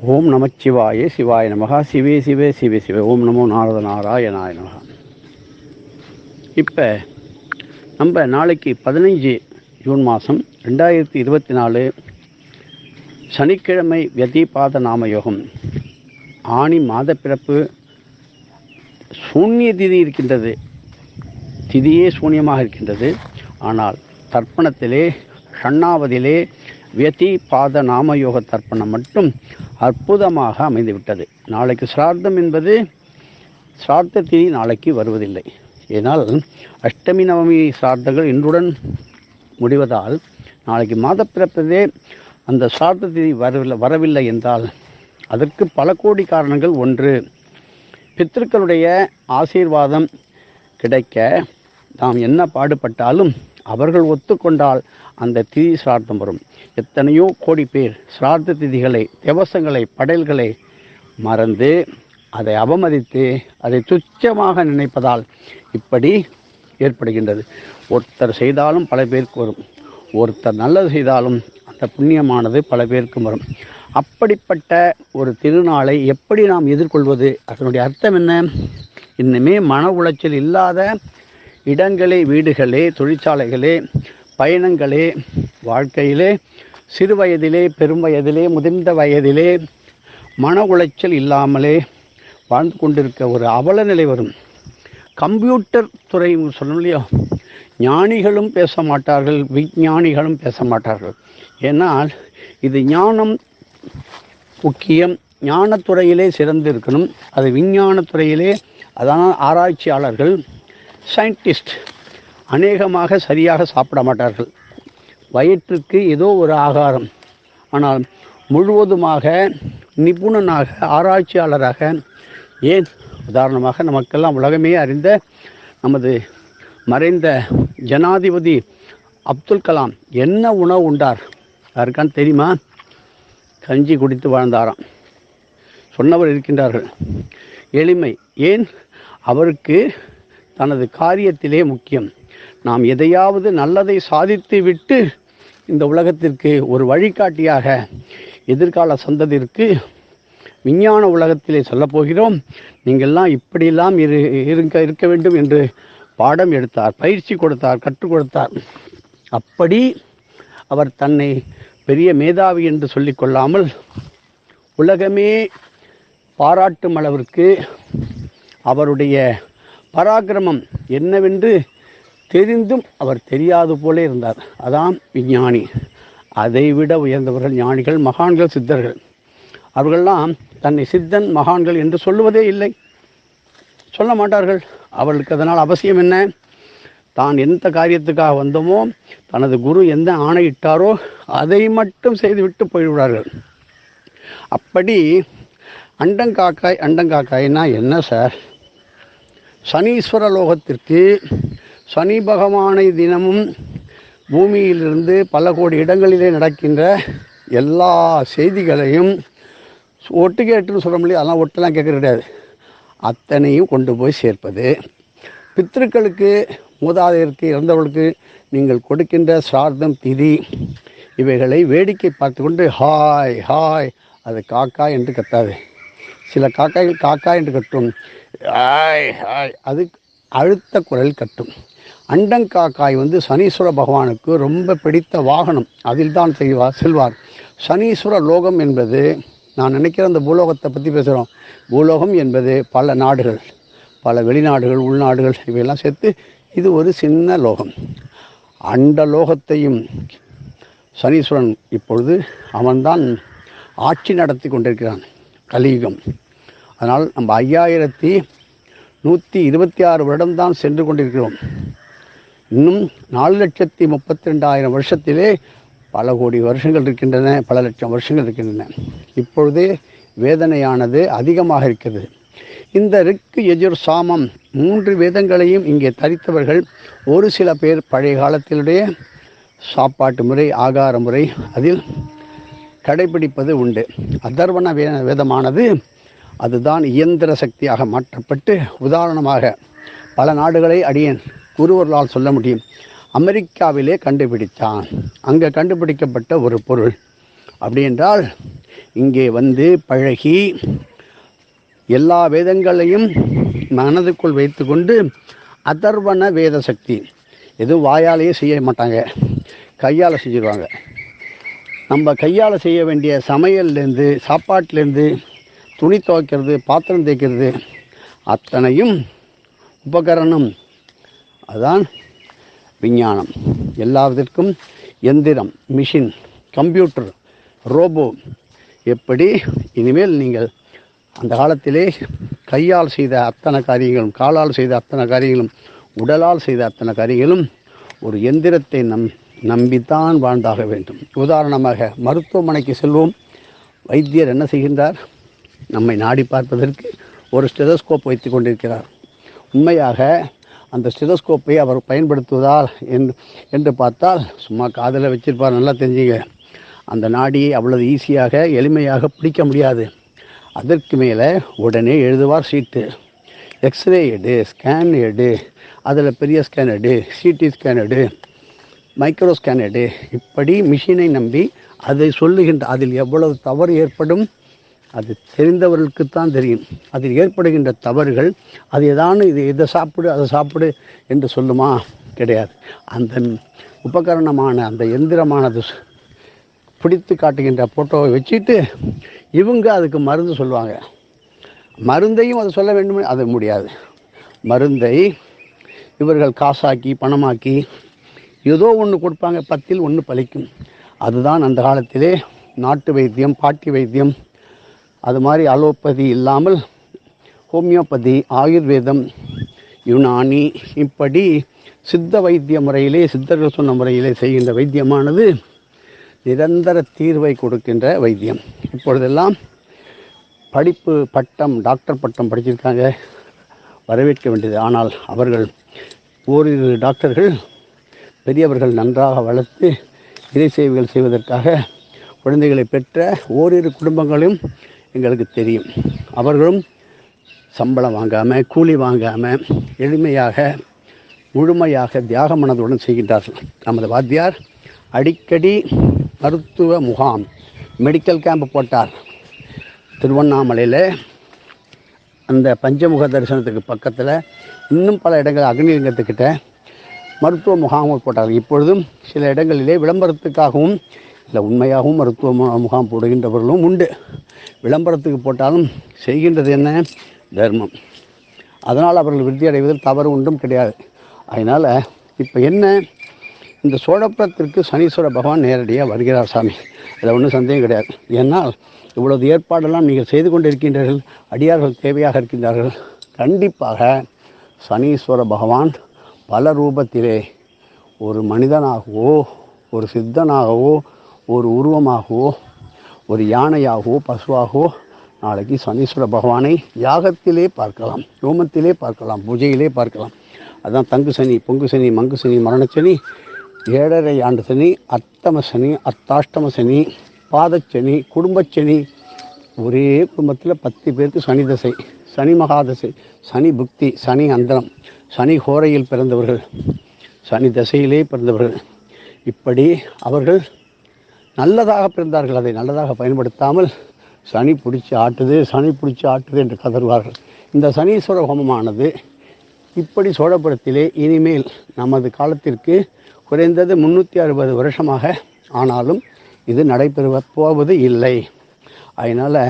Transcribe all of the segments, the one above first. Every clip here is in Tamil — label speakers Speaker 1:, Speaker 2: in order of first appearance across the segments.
Speaker 1: ஓம் நமச்சிவாய சிவாய நமகா. சிவே சிவே சிவே சிவே. ஓம் நமோ நாரத நாராயணாய நமகா. இப்போ நம்ம நாளைக்கு பதினைஞ்சு ஜூன் மாதம் ரெண்டாயிரத்தி இருபத்தி நாலு சனிக்கிழமை வியதிபாத நாம யோகம் ஆணி மாத பிறப்பு சூன்ய திதி இருக்கின்றது. திதியே சூன்யமாக இருக்கின்றது. ஆனால் தர்ப்பணத்திலே ஷண்ணாவதிலே வியதி பாத நாமயோக தர்ப்பணம் மட்டும் அற்புதமாக அமைந்துவிட்டது. நாளைக்கு சிரார்த்தம் என்பது சிரார்த்த திதி நாளைக்கு வருவதில்லை. ஏனால் அஷ்டமி நவமி சிரார்த்தங்கள் இன்றுடன் முடிவதால் நாளைக்கு மாத பிறப்பதே அந்த சிரார்த்த திதி வரவில்லை வரவில்லை என்றால் அதற்கு பல கோடி காரணங்கள். ஒன்று பித்திருக்களுடைய ஆசீர்வாதம் கிடைக்க நாம் என்ன பாடுபட்டாலும் அவர்கள் ஒத்துக்கொண்டால் அந்த திதி சிரார்த்தம் வரும். எத்தனையோ கோடி பேர் சிரார்த்த திதிகளை திவசங்களை படையல்களை மறந்து அதை அவமதித்து அதை துச்சமாக நினைப்பதால் இப்படி ஏற்படுகின்றது. ஒருத்தர் செய்தாலும் பல பேருக்கு வரும். ஒருத்தர் நல்லது செய்தாலும் அந்த புண்ணியமானது பல பேருக்கும் வரும். அப்படிப்பட்ட ஒரு திருநாளை எப்படி நாம் எதிர்கொள்வது? அதனுடைய அர்த்தம் என்ன? இன்னுமே மன உளைச்சல் இல்லாத இடங்களே வீடுகளே தொழிற்சாலைகளே பயணங்களே வாழ்க்கையிலே சிறு வயதிலே பெரும் வயதிலே முதிர்ந்த வயதிலே மன உளைச்சல் இல்லாமலே வாழ்ந்து கொண்டிருக்க ஒரு அவல நிலை வரும். கம்ப்யூட்டர் துறை சொல்லணும் இல்லையா? ஞானிகளும் பேச மாட்டார்கள் விஞ்ஞானிகளும் பேச மாட்டார்கள். ஏன்னால் இது ஞானம் முக்கியம். ஞானத்துறையிலே சிறந்து இருக்கணும் அது விஞ்ஞானத்துறையிலே அதான் ஆராய்ச்சியாளர்கள் சயின்டிஸ்ட் அநேகமாக சரியாக சாப்பிட மாட்டார்கள். வயிற்றுக்கு ஏதோ ஒரு ஆகாரம். ஆனால் முழுவதுமாக நிபுணனாக ஆராய்ச்சியாளராக ஏன்? உதாரணமாக நமக்கெல்லாம் உலகமே அறிந்த நமது மறைந்த ஜனாதிபதி அப்துல் கலாம் என்ன உணவு உண்டார்? யாருக்கான்னு தெரியுமா? கஞ்சி குடித்து வாழ்ந்தாராம். சொன்னவர் இருக்கின்றார்கள். எளிமை. ஏன்? அவருக்கு தனது காரியத்திலே முக்கியம். நாம் எதையாவது நல்லதை சாதித்து விட்டு இந்த உலகத்திற்கு ஒரு வழிகாட்டியாக எதிர்கால சந்ததிற்கு விஞ்ஞான உலகத்திலே சொல்லப்போகிறோம் நீங்கள்லாம் இப்படியெல்லாம் இரு இருக்க இருக்க வேண்டும் என்று பாடம் எடுத்தார் பயிற்சி கொடுத்தார் கற்றுக் கொடுத்தார். அப்படி அவர் தன்னை பெரிய மேதாவி என்று சொல்லிக்கொள்ளாமல் உலகமே பாராட்டும் அளவிற்கு அவருடைய பராக்கிரமம் என்னவென்று தெரிந்தும் அவர் தெரியாது போலே இருந்தார். அதான் விஞ்ஞானி. அதைவிட உயர்ந்தவர்கள் ஞானிகள் மகான்கள் சித்தர்கள். அவர்கள்லாம் தன்னை சித்தன் மகான்கள் என்று சொல்லுவதே இல்லை. சொல்ல மாட்டார்கள். அவர்களுக்கு அதனால் அவசியம் என்ன? தான் எந்த காரியத்துக்காக வந்தோமோ தனது குரு எந்த ஆணையிட்டாரோ அதை மட்டும் செய்துவிட்டு போய்விடுவார்கள். அப்படி அண்டங்காக்காய் அண்டங்காக்காய்னா என்ன சார்? சனீஸ்வர லோகத்திற்கு சனி பகவானை தினமும் பூமியிலிருந்து பல கோடி இடங்களிலே நடக்கின்ற எல்லா செய்திகளையும் ஒட்டு கேட்டுன்னு சொல்ல முடியாது அதெல்லாம் ஒட்டெல்லாம் கேட்க கிடையாது. அத்தனையும் கொண்டு போய் சேர்ப்பது. பித்திருக்களுக்கு மூதாதையருக்கு இறந்தவர்களுக்கு நீங்கள் கொடுக்கின்ற சார்த்தம் திதி இவைகளை வேடிக்கை பார்த்து கொண்டு ஹாய் ஹாய் அது காக்கா என்று கத்தாது. சில காக்காய்கள் காக்கா என்று கட்டும். ஆய் ஆய். அது அழுத்த குரல் கட்டும். அண்டங்காக்காய் வந்து சனீஸ்வர பகவானுக்கு ரொம்ப பிடித்த வாகனம். அதில் தான் செய்வார் செல்வார். சனீஸ்வர லோகம் என்பது நான் நினைக்கிற அந்த பூலோகத்தை பற்றி பேசுகிறோம் பூலோகம் என்பது பல நாடுகள் பல வெளிநாடுகள் உள்நாடுகள் இவையெல்லாம் சேர்த்து இது ஒரு சின்ன லோகம். அண்ட லோகத்தையும் சனீஸ்வரன் இப்பொழுது அவன்தான் ஆட்சி நடத்தி கொண்டிருக்கிறான். கலியுகம். அதனால் நம்ம ஐயாயிரத்தி நூற்றி இருபத்தி ஆறு வருடம்தான் சென்று கொண்டிருக்கிறோம். இன்னும் நாலு லட்சத்தி முப்பத்தி ரெண்டாயிரம் வருஷத்திலே பல கோடி வருஷங்கள் இருக்கின்றன பல லட்சம் வருஷங்கள் இருக்கின்றன. இப்பொழுதே வேதனையானது அதிகமாக இருக்கிறது. இந்த ரிக்கு எஜுர் சாமம் மூன்று வேதங்களையும் இங்கே தரித்தவர்கள் ஒரு சில பேர் பழைய காலத்தினுடைய சாப்பாட்டு முறை ஆகார முறை அதில் கடைபிடிப்பது உண்டு. அதர்வன வே வேதமானது அதுதான் இயந்திர சக்தியாக மாற்றப்பட்டு உதாரணமாக பல நாடுகளை அடியேன் குருவர்களால் சொல்ல முடியும். அமெரிக்காவிலே கண்டுபிடித்தான். அங்கே கண்டுபிடிக்கப்பட்ட ஒரு பொருள். அப்படி என்றால் இங்கே வந்து பழகி எல்லா வேதங்களையும் மனதுக்குள் வைத்துக்கொண்டு அதர்வன வேத சக்தி. எதுவும் வாயாலேயே செய்ய மாட்டாங்க. கையால் செஞ்சுருவாங்க. நம்ம கையால் செய்ய வேண்டிய சமையல்லேருந்து சாப்பாட்டிலேருந்து துணி துவைக்கிறது பாத்திரம் தேய்க்கிறது அத்தனையும் உபகரணம். அதான் விஞ்ஞானம். எல்லாவதற்கும் எந்திரம் மிஷின் கம்ப்யூட்டர் ரோபோ எப்படி? இனிமேல் நீங்கள் அந்த காலத்திலே கையால் செய்த அத்தனை காரியங்களும் காலால் செய்த அத்தனை காரியங்களும் உடலால் செய்த அத்தனை காரியங்களும் ஒரு எந்திரத்தை நம் நம்பித்தான் வாழ்ந்தாக வேண்டும். உதாரணமாக மருத்துவமனைக்கு செல்வோம். வைத்தியர் என்ன செய்கின்றார்? நம்மை நாடி பார்ப்பதற்கு ஒரு ஸ்டெதோஸ்கோப் வைத்து கொண்டிருக்கிறார். உண்மையாக அந்த ஸ்டெதோஸ்கோப்பை அவர் பயன்படுத்துவதால் என்று என்று பார்த்தால் சும்மா காதில் வச்சிருப்பார் நல்லா தெரிஞ்சுங்க. அந்த நாடியை அவ்வளவு ஈஸியாக எளிமையாக பிடிக்க முடியாது. அதற்கு மேலே உடனே எழுதுவார் சீட்டு எக்ஸ்ரே எடு ஸ்கேன் எடு அதில் பெரிய ஸ்கேன் எடு சிடி ஸ்கேன் எடு மைக்ரோ ஸ்கேன் எடு. இப்படி மிஷினை நம்பி அதை சொல்லுகின்ற அதில் எவ்வளவு தவறு ஏற்படும்? அது தெரிந்தவர்களுக்குத்தான் தெரியும். அதில் ஏற்படுகின்ற தவறுகள் அது ஏதானு இது இதை சாப்பிடு அதை சாப்பிடு என்று சொல்லுமா? கிடையாது. அந்த உபகரணமான அந்த எந்திரமானது பிடித்து காட்டுகின்ற ஃபோட்டோவை வச்சுட்டு இவங்க அதுக்கு மருந்து சொல்லுவாங்க. மருந்தையும் அது சொல்ல வேண்டும் அது முடியாது. மருந்தை இவர்கள் காசாக்கி பணமாக்கி ஏதோ ஒன்று கொடுப்பாங்க பத்தில் ஒன்று பழிக்கும். அதுதான் அந்த காலத்திலே நாட்டு வைத்தியம் பாட்டி வைத்தியம் அது மாதிரி அலோபதி இல்லாமல் ஹோமியோபதி ஆயுர்வேதம் யுனானி இப்படி சித்த வைத்திய முறையிலே சித்தர்கள் சொன்ன முறையிலே செய்கின்ற வைத்தியமானது நிரந்தர தீர்வை கொடுக்கின்ற வைத்தியம். இப்பொழுதெல்லாம் படிப்பு பட்டம் டாக்டர் பட்டம் படிச்சிருக்காங்க. வரவேற்க வேண்டியது. ஆனால் அவர்கள் ஓரிரு டாக்டர்கள் பெரியவர்கள் நன்றாக வளர்த்து இறை சேவைகள் செய்வதற்காக குழந்தைகளை பெற்ற ஓரிரு குடும்பங்களும் எங்களுக்கு தெரியும். அவர்களும் சம்பளம் வாங்காமல் கூலி வாங்காமல் எளிமையாக முழுமையாக தியாக மனதுடன் செய்கின்றார்கள். நமது வாத்தியார் அடிக்கடி மருத்துவ முகாம் மெடிக்கல் கேம்ப் போட்டார். திருவண்ணாமலையில் அந்த பஞ்சமுக தரிசனத்துக்கு பக்கத்தில் இன்னும் பல இடங்கள் அக்னிலிங்கத்துக்கிட்ட மருத்துவ முகாம்கள் போட்டார் இப்பொழுதும் சில இடங்களிலே விளம்பரத்துக்காகவும் இல்லை உண்மையாகவும் மருத்துவ முகாம் போடுகின்றவர்களும் உண்டு. விளம்பரத்துக்கு போட்டாலும் செய்கின்றது என்ன? தர்மம். அதனால் அவர்கள் விருத்தி அடைவதில் தவறு ஒன்றும் கிடையாது. அதனால் இப்போ என்ன? இந்த சோழப்புறத்திற்கு சனீஸ்வர பகவான் நேரடியாக வருகிறார் சாமி. அதில் ஒன்றும் சந்தேகம் கிடையாது. ஏன்னால் இவ்வளவு ஏற்பாடெல்லாம் நீங்கள் செய்து கொண்டிருக்கின்றீர்கள் அடியார்கள் தேவையாக இருக்கின்றார்கள். கண்டிப்பாக சனீஸ்வர பகவான் பல ரூபத்திலே ஒரு மனிதனாகவோ ஒரு சித்தனாகவோ ஒரு உருவமாகவோ ஒரு யானையாகவோ பசுவாகவோ நாளைக்கு சனீஸ்வர பகவானை யாகத்திலே பார்க்கலாம் யோமத்திலே பார்க்கலாம் பூஜையிலே பார்க்கலாம். அதான் தங்கு சனி பொங்கு சனி மங்கு சனி மரணச்சனி ஏழரை ஆண்டு சனி அர்த்தம சனி அர்த்தாஷ்டம சனி பாதச்சனி குடும்பச்சனி ஒரே குடும்பத்தில் பத்து பேருக்கு சனி தசை சனி மகாதசை சனி புக்தி சனி அந்தரம் சனி ஹோரையில் பிறந்தவர்கள் சனி தசையிலே பிறந்தவர்கள். இப்படி அவர்கள் நல்லதாக பிறந்தார்கள். அதை நல்லதாக பயன்படுத்தாமல் சனி பிடிச்சி ஆட்டுது சனி பிடிச்சி ஆட்டுது என்று கதறுவார்கள். இந்த சனீஸ்வர ஹோமமானது இப்படி சோழபுரத்திலே இனிமேல் நமது காலத்திற்கு குறைந்தது முந்நூற்றி அறுபது வருஷமாக ஆனாலும் இது நடைபெறுவ போவது இல்லை. அதனால்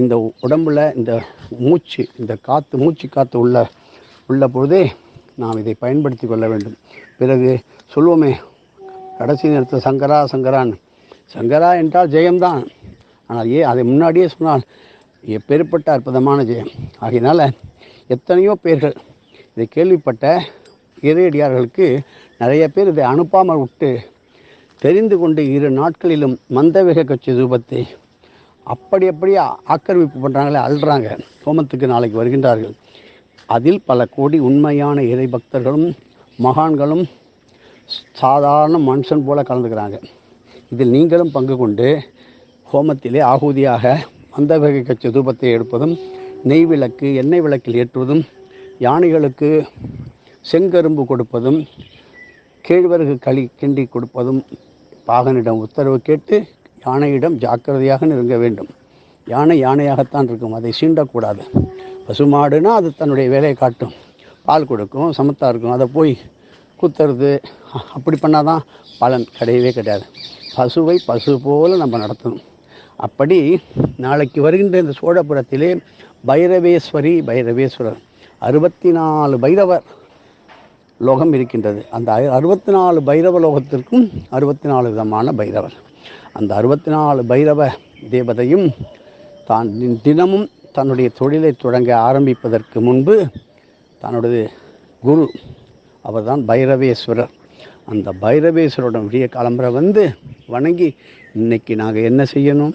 Speaker 1: இந்த உடம்புல இந்த மூச்சு இந்த காற்று மூச்சு காற்று உள்ள உள்ள பொழுதே நாம் இதை பயன்படுத்தி கொள்ள வேண்டும். பிறகு சொல்லுவோமே கடைசி நேரத்தில் சங்கரா சங்கரான் சங்கரா என்றால் ஜெயம்தான். ஆனால் ஏன் அதை முன்னாடியே சொன்னால் எப்பேற்பட்ட அற்புதமான ஜெயம். ஆகையினால் எத்தனையோ பேர்கள் இதை கேள்விப்பட்ட இறையடியார்களுக்கு நிறைய பேர் இதை அனுப்பாமல் விட்டு தெரிந்து கொண்டு இரு நாட்களிலும் மந்தவேக கட்சி ரூபத்தை அப்படி அப்படியே ஆக்கிரமிப்பு பண்ணுறாங்களே அல்றாங்க. ஹோமத்துக்கு நாளைக்கு வருகின்றார்கள். அதில் பல கோடி உண்மையான இறை பக்தர்களும் மகான்களும் சாதாரண மனுஷன் போல கலந்துக்கிறாங்க. இதில் நீங்களும் பங்கு கொண்டு ஹோமத்திலே ஆகுதியாக மந்தவேக கட்சி தூபத்தை எடுப்பதும் நெய் விளக்கு எண்ணெய் விளக்கில் ஏற்றுவதும் யானைகளுக்கு செங்கரும்பு கொடுப்பதும் கேழ்வரகு களி கிண்டி கொடுப்பதும் பாகனிடம் உத்தரவு கேட்டு யானையிடம் ஜாக்கிரதையாக நெருங்க வேண்டும். யானை யானையாகத்தான் இருக்கும் அதை சீண்டக்கூடாது. பசுமாடுனா அது தன்னுடைய வேலையை காட்டும். பால் கொடுக்கும் சமத்தாக இருக்கும் அதை போய் குத்துறது. அப்படி பண்ணாதான் பலன் கிடையவே கிடையாது. பசுவை பசு போல் நம்ம நடத்தணும். அப்படி நாளைக்கு வருகின்ற இந்த சோழபுரத்திலே பைரவேஸ்வரி பைரவேஸ்வரர். அறுபத்தி நாலு பைரவர் லோகம் இருக்கின்றது. அந்த அறுபத்தி நாலு பைரவ லோகத்திற்கும் அறுபத்தி நாலு விதமான பைரவர். அந்த அறுபத்தி நாலு பைரவ தேவதையும் தான் தினமும் தன்னுடைய தொழிலை தொடங்க ஆரம்பிப்பதற்கு முன்பு தன்னுடைய குரு. அவர்தான் பைரவேஸ்வரர். அந்த பைரவேஸ்வரோட விடிய காலம்பரை வந்து வணங்கி இன்னைக்கு நாங்கள் என்ன செய்யணும்?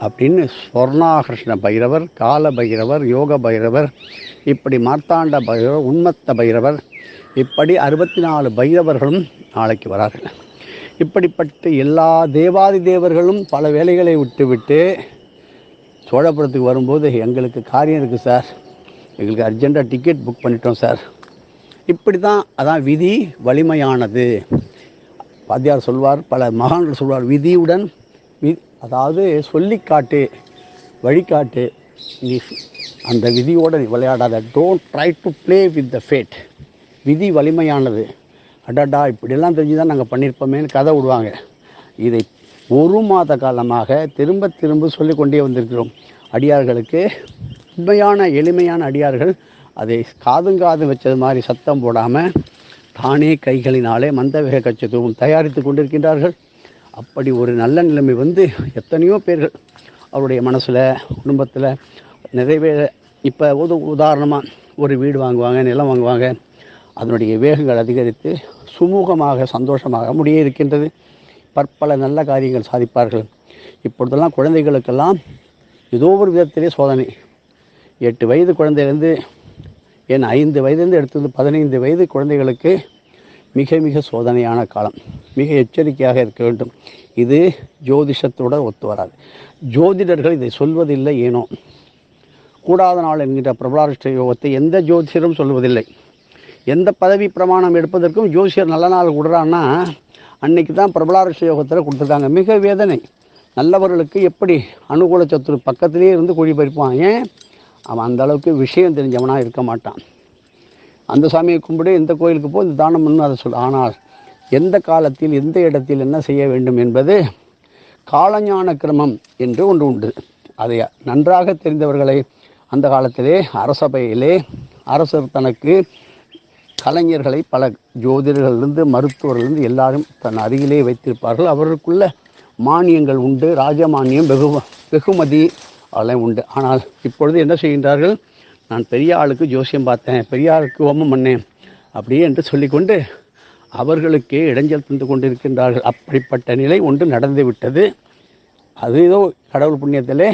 Speaker 1: அப்படின்னு ஸ்வர்ணாகிருஷ்ண பைரவர் கால பைரவர் யோக பைரவர் இப்படி மார்த்தாண்ட பைரவர் உண்மத்த பைரவர் இப்படி அறுபத்தி நாலு பைரவர்களும் நாளைக்கு வரார்கள். இப்படிப்பட்ட எல்லா தேவாதி தேவர்களும் பல வேலைகளை விட்டுவிட்டு சோழபுரத்துக்கு வரும்போது எங்களுக்கு காரியம் இருக்குது சார். எங்களுக்கு அர்ஜெண்ட்டாக டிக்கெட் புக் பண்ணிட்டோம் சார். இப்படி தான் அதான் விதி வலிமையானது. வாத்தியார் சொல்வார் பல மகான்கள் சொல்வார் விதியுடன் வி அதாவது சொல்லிக்காட்டு வழிகாட்டு. நீ அந்த விதியோடு நீ விளையாடாத. Don't try to play with the fate விதி வலிமையானது. அடடா இப்படியெல்லாம் தெரிஞ்சு தான் நாங்கள் பண்ணியிருப்போமேன்னு கதை விடுவாங்க. இதை ஒரு மாத காலமாக திரும்ப திரும்ப சொல்லிக்கொண்டே வந்திருக்கிறோம். அடியார்களுக்கு உண்மையான எளிமையான அடியார்கள் அதை காதுங்காது வச்சது மாதிரி சத்தம் போடாமல் தானே கைகளினாலே மந்தவேக கச்சத்துவம் தயாரித்து கொண்டிருக்கின்றார்கள். அப்படி ஒரு நல்ல நிலைமை வந்து எத்தனையோ பேர்கள் அவருடைய மனசில் குடும்பத்தில் நிறைவேற இப்போ உத உதாரணமாக ஒரு வீடு வாங்குவாங்க நிலம் வாங்குவாங்க. அதனுடைய வேகங்கள் அதிகரித்து சுமூகமாக சந்தோஷமாக முடிய இருக்கின்றது. பற்பல நல்ல காரியங்கள் சாதிப்பார்கள். இப்பொழுதெல்லாம் குழந்தைகளுக்கெல்லாம் ஏதோ ஒரு விதத்திலே சோதனை. எட்டு வயது குழந்தையிலேருந்து என் ஐந்து வயதுலேருந்து எடுத்தது பதினைந்து வயது குழந்தைகளுக்கு மிக மிக சோதனையான காலம். மிக எச்சரிக்கையாக இருக்க வேண்டும். இது ஜோதிஷத்தோட ஒத்து வராது. ஜோதிடர்கள் இதை சொல்வதில்லை ஏனோ. கூடாத நாள் என்கின்ற பிரபலாரிஷ்ட யோகத்தை எந்த ஜோதிஷரும் சொல்வதில்லை. எந்த பதவி பிரமாணம் எடுப்பதற்கும் ஜோசியர் நல்ல நாள் விடுறான்னா அன்னைக்கு தான் பிரபலாரிஷ்ட யோகத்தில் கொடுத்துருக்காங்க. மிக வேதனை. நல்லவர்களுக்கு எப்படி அனுகூல சத்துரு பக்கத்திலே இருந்து குழி பறிப்பான். ஏன்? அவன் அந்தளவுக்கு விஷயம் தெரிஞ்சவனாக இருக்க மாட்டான். அந்த சாமியை கும்பிடு இந்த கோயிலுக்கு போ இந்த தானம் பண்ணு அதை சொல் ஆனால் எந்த காலத்தில் எந்த இடத்தில் என்ன செய்ய வேண்டும் என்பது காலஞான கிரமம் என்று ஒன்று உண்டு. அதை நன்றாக தெரிந்தவர்களை அந்த காலத்திலே அரசபையிலே அரசர் தனக்கு கலைஞர்களை பல ஜோதிடர்களிலிருந்து மருத்துவர்களிலிருந்து எல்லாரும் தன் அருகிலே வைத்திருப்பார்கள். அவர்களுக்குள்ள மானியங்கள் உண்டு. ராஜமானியம் வெகு வெகுமதி அதெல்லாம் உண்டு. ஆனால் இப்பொழுது என்ன செய்கின்றார்கள்? நான் பெரிய ஆளுக்கு ஜோசியம் பார்த்தேன். பெரிய ஆளுக்கு ஹோமம் பண்ணேன். அப்படியே என்று சொல்லிக்கொண்டு அவர்களுக்கே இடைஞ்சல் தந்து கொண்டிருக்கின்றார்கள். அப்படிப்பட்ட நிலை ஒன்று நடந்து விட்டது. அது ஏதோ கடவுள் புண்ணியத்திலே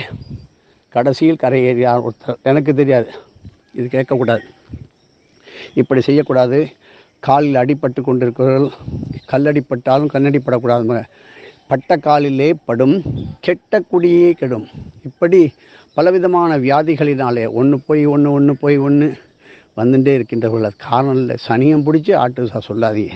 Speaker 1: கடைசியில் கரையேறியார் ஒருத்தர். எனக்கு தெரியாது. இது கேட்கக்கூடாது. இப்படி செய்யக்கூடாது. காலில் அடிபட்டு கொண்டிருக்கிறவர்கள் கல்லடிப்பட்டாலும் கண்ணடிப்படக்கூடாது பட்ட காலிலே படும் கெட்ட குடியே கெடும். இப்படி பலவிதமான வியாதிகளினாலே ஒன்று போய் ஒன்று ஒன்று போய் ஒன்று வந்துட்டே இருக்கின்றவர்கள். அது காரணம் இல்லை. சனியம் பிடிச்சி ஆட்டு சா- சொல்லாதீங்க.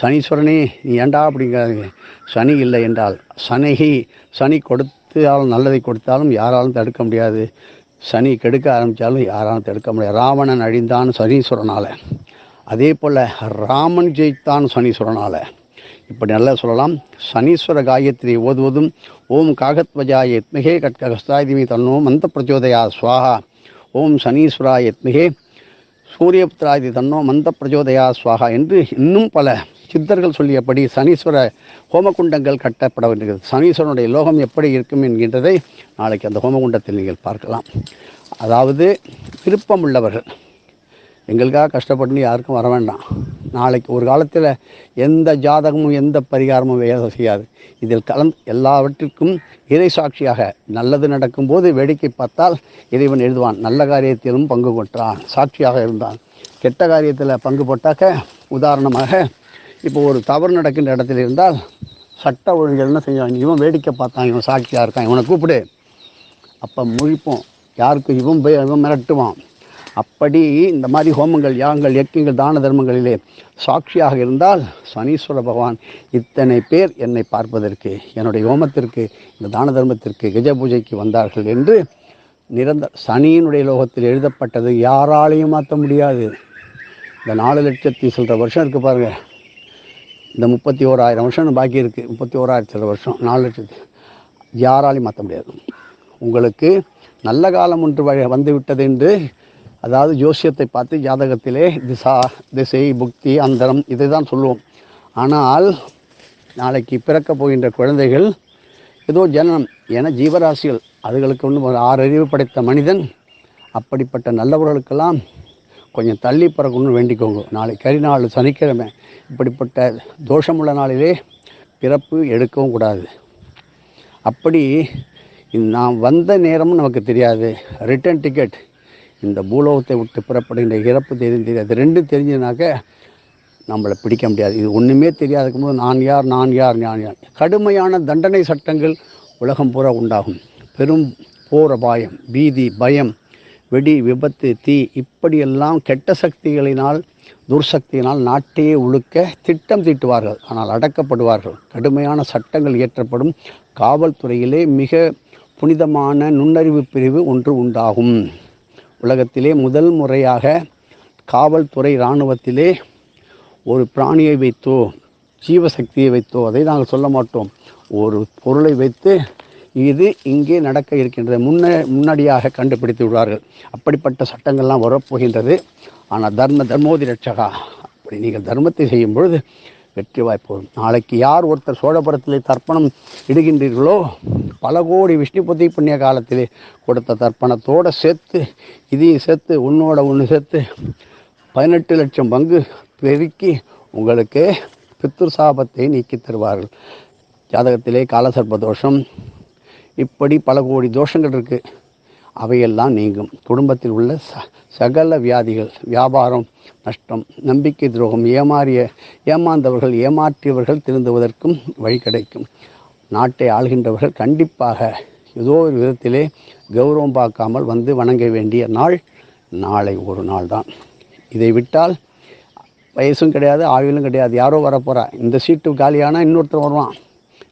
Speaker 1: சனீஸ்வரனே நீ ஏண்டா அப்படிங்கிறாங்க சனி இல்லை என்றால் சனிகி சனி கொடுத்தாலும் நல்லதை கொடுத்தாலும் யாராலும் தடுக்க முடியாது. சனி கெடுக்க ஆரம்பித்தாலும் யாராலும் தடுக்க முடியாது. ராவணன் அழிந்தான் சனீஸ்வரனால். அதே போல் ராமன் ஜெயித்தான் சனீஸ்வரனால். இப்படி நல்லா சொல்லலாம். சனீஸ்வர காயத்ரி ஓதுவதும் ஓம் காகத்வஜாய எத்மிகே கட்கஸ்தாதிமி தன்னோ மந்த பிரச்சோதயா சுவாகா ஓம் சனீஸ்வராய எத்மிகே சூரியபுத்திராதி தன்னோ மந்த பிரஜோதயா ஸ்வாகா என்று இன்னும் பல சித்தர்கள் சொல்லியபடி சனீஸ்வர ஹோமகுண்டங்கள் கட்டப்பட வேண்டியது சனீஸ்வரனுடைய லோகம் எப்படி இருக்கும் என்கின்றதை நாளைக்கு அந்த ஹோமகுண்டத்தில் நீங்கள் பார்க்கலாம். அதாவது விருப்பம் உள்ளவர்கள் எங்களுக்காக கஷ்டப்பட்டு யாருக்கும் வர வேண்டாம். நாளைக்கு ஒரு காலத்தில் எந்த ஜாதகமும் எந்த பரிகாரமும் வேலை செய்யாது. இதில் கலந்து எல்லாவற்றிற்கும் இறை சாட்சியாக நல்லது நடக்கும்போது வேடிக்கை பார்த்தால் இறைவன் எழுதுவான் நல்ல காரியத்திலும் பங்கு கொற்றான் சாட்சியாக இருந்தான். கெட்ட காரியத்தில் பங்கு போட்டாக்க உதாரணமாக இப்போ ஒரு தவறு நடக்கின்ற இடத்துல இருந்தால் சட்ட ஒழுங்கு என்ன செஞ்சான் இவன் வேடிக்கை பார்த்தான் இவன் சாட்சியாக இருக்கான் இவனை கூப்பிடு. அப்போ முழிப்போம். யாருக்கு இவன் போய் இவன் மிரட்டுவான். அப்படி இந்த மாதிரி ஹோமங்கள் யாகங்கள் யக்கியங்கள் தான தர்மங்களிலே சாட்சியாக இருந்தால் சனீஸ்வர பகவான் இத்தனை பேர் என்னை பார்ப்பதற்கு என்னுடைய ஹோமத்திற்கு இந்த தான தர்மத்திற்கு கஜ பூஜைக்கு வந்தார்கள் என்று நிரந்தர சனியினுடைய லோகத்தில் எழுதப்பட்டது யாராலையும் மாற்ற முடியாது. இந்த நாலு லட்சத்தி சில்லற வருஷம் இருக்குது பாருங்கள் இந்த முப்பத்தி ஓராயிரம் வருஷம் பாக்கி இருக்குது முப்பத்தி ஓராயிரத்தி சில வருஷம் நாலு லட்சத்து. யாராலையும் மாற்ற முடியாது. உங்களுக்கு நல்ல காலம் ஒன்று வழி வந்து விட்டது என்று அதாவது ஜோசியத்தை பார்த்து ஜாதகத்திலே திசா திசை புக்தி அந்தரம் இதை தான் சொல்லுவோம். ஆனால் நாளைக்கு பிறக்க போகின்ற குழந்தைகள் ஏதோ ஜனனம் என ஜீவராசிகள் அதுகளுக்கு ஒன்று ஒரு ஆறு அறிவு படைத்த மனிதன் அப்படிப்பட்ட நல்லவர்களுக்கெல்லாம் கொஞ்சம் தள்ளி பிறக்கணும்னு வேண்டிக்கோங்க. நாளை கரிநாள் சனிக்கிழமை இப்படிப்பட்ட தோஷமுள்ள நாளிலே பிறப்பு எடுக்கவும் கூடாது. அப்படி நான் நாம் வந்த நேரமும் நமக்கு தெரியாது. Return ticket. இந்த பூலோகத்தை விட்டு புறப்படுகின்ற இறப்பு தெரியும் தெரியாது. ரெண்டும் தெரிஞ்சதுனாக்க நம்மளை பிடிக்க முடியாது. இது ஒன்றுமே தெரியாதுக்கும் போது நான் யார் நான் யார் நான் யார். கடுமையான தண்டனை சட்டங்கள் உலகம் பூரா உண்டாகும். பெரும் போர் அபாயம் பீதி பயம் வெடி விபத்து தீ இப்படியெல்லாம் கெட்ட சக்திகளினால் துர்சக்தியினால் நாட்டையே உழுக்க திட்டம் தீட்டுவார்கள். ஆனால் அடக்கப்படுவார்கள். கடுமையான சட்டங்கள் இயற்றப்படும். காவல்துறையிலே மிக புனிதமான நுண்ணறிவு பிரிவு ஒன்று உண்டாகும். உலகத்திலே முதல் முறையாக காவல்துறை இராணுவத்திலே ஒரு பிராணியை வைத்தோ ஜீவசக்தியை வைத்தோ அதை நாங்கள் சொல்ல மாட்டோம். ஒரு பொருளை வைத்து இது இங்கே நடக்க இருக்கின்றது. முன்ன முன்னாடியாக கண்டுபிடித்து விடுவார்கள். அப்படிப்பட்ட சட்டங்கள்லாம் வரப்போகின்றது. ஆனால் தர்ம தர்மோதி ரட்சகா அப்படி நீங்கள் தர்மத்தை செய்யும் பொழுது வெற்றி வாய்ப்பு நாளைக்கு யார் ஒருத்தர் சோழபுரத்திலே தர்ப்பணம் இடுகின்றீர்களோ பல கோடி விஷ்ணுபதி புண்ணிய காலத்திலே கொடுத்த தர்ப்பணத்தோடு சேர்த்து இதையும் சேர்த்து உன்னோட ஒன்று சேர்த்து பதினெட்டு லட்சம் பங்கு பெருக்கி உங்களுக்கு பித்ரு சாபத்தை நீக்கி தருவார்கள். ஜாதகத்திலே காலசர்ப்ப தோஷம் இப்படி பல கோடி தோஷங்கள் இருக்குது அவையெல்லாம் நீங்கும். குடும்பத்தில் உள்ள ச சகல வியாதிகள் வியாபாரம் நஷ்டம் நம்பிக்கை துரோகம் ஏமாறிய ஏமாந்தவர்கள் ஏமாற்றியவர்கள் திருந்துவதற்கும் வழி கிடைக்கும். நாட்டை ஆள்கின்றவர்கள் கண்டிப்பாக ஏதோ ஒரு விதத்திலே கௌரவம் பார்க்காமல் வந்து வணங்க வேண்டிய நாள் நாளை ஒரு நாள் தான். இதை விட்டால் வயசும் கிடையாது ஆயுளும் கிடையாது. யாரோ வரப்போகிறா இந்த சீட்டு காலியானால் இன்னொருத்தர் வருவான்.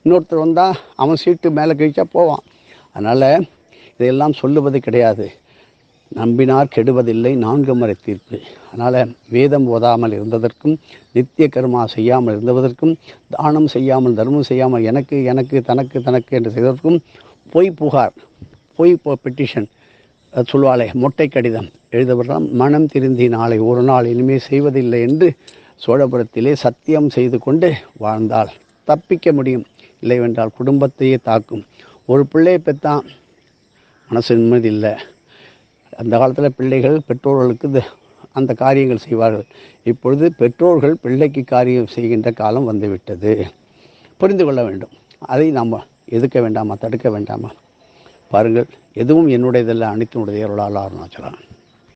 Speaker 1: இன்னொருத்தர் வந்தால் அவன் சீட்டு மேலே கழிச்சா போவான். அதனால் இதையெல்லாம் சொல்லுவது கிடையாது. நம்பினார் கெடுவதில்லை நான்கு முறை தீர்ப்பு. அதனால் வேதம் ஓதாமல் இருந்ததற்கும் நித்திய கர்மா செய்யாமல் இருந்ததற்கும் தானம் செய்யாமல் தர்மம் செய்யாமல் எனக்கு எனக்கு தனக்கு தனக்கு என்று செய்ததற்கும் பொய் புகார் பொய் பெட்டிஷன் சொல்வாளே மொட்டை கடிதம் எழுதப்படலாம் மனம் திருந்தி நாளை ஒரு நாள் இனிமேல் செய்வதில்லை என்று சோழபுரத்திலே சத்தியம் செய்து கொண்டு வாழ்ந்தால் தப்பிக்க முடியும். இல்லைவென்றால் குடும்பத்தையே தாக்கும். ஒரு பிள்ளையை பெற்றான் மனசு நிம்மதி இல்லை. அந்த காலத்தில் பிள்ளைகள் பெற்றோர்களுக்கு அந்த காரியங்கள் செய்வார்கள். இப்பொழுது பெற்றோர்கள் பிள்ளைக்கு காரியம் செய்கின்ற காலம் வந்துவிட்டது. புரிந்து கொள்ள வேண்டும். அதை நாம் எதுக்க வேண்டாமா தடுக்க வேண்டாமா? பாருங்கள் எதுவும் என்னுடையதல்ல அனைத்தினுடைய அருளால் அருணாச்சலான்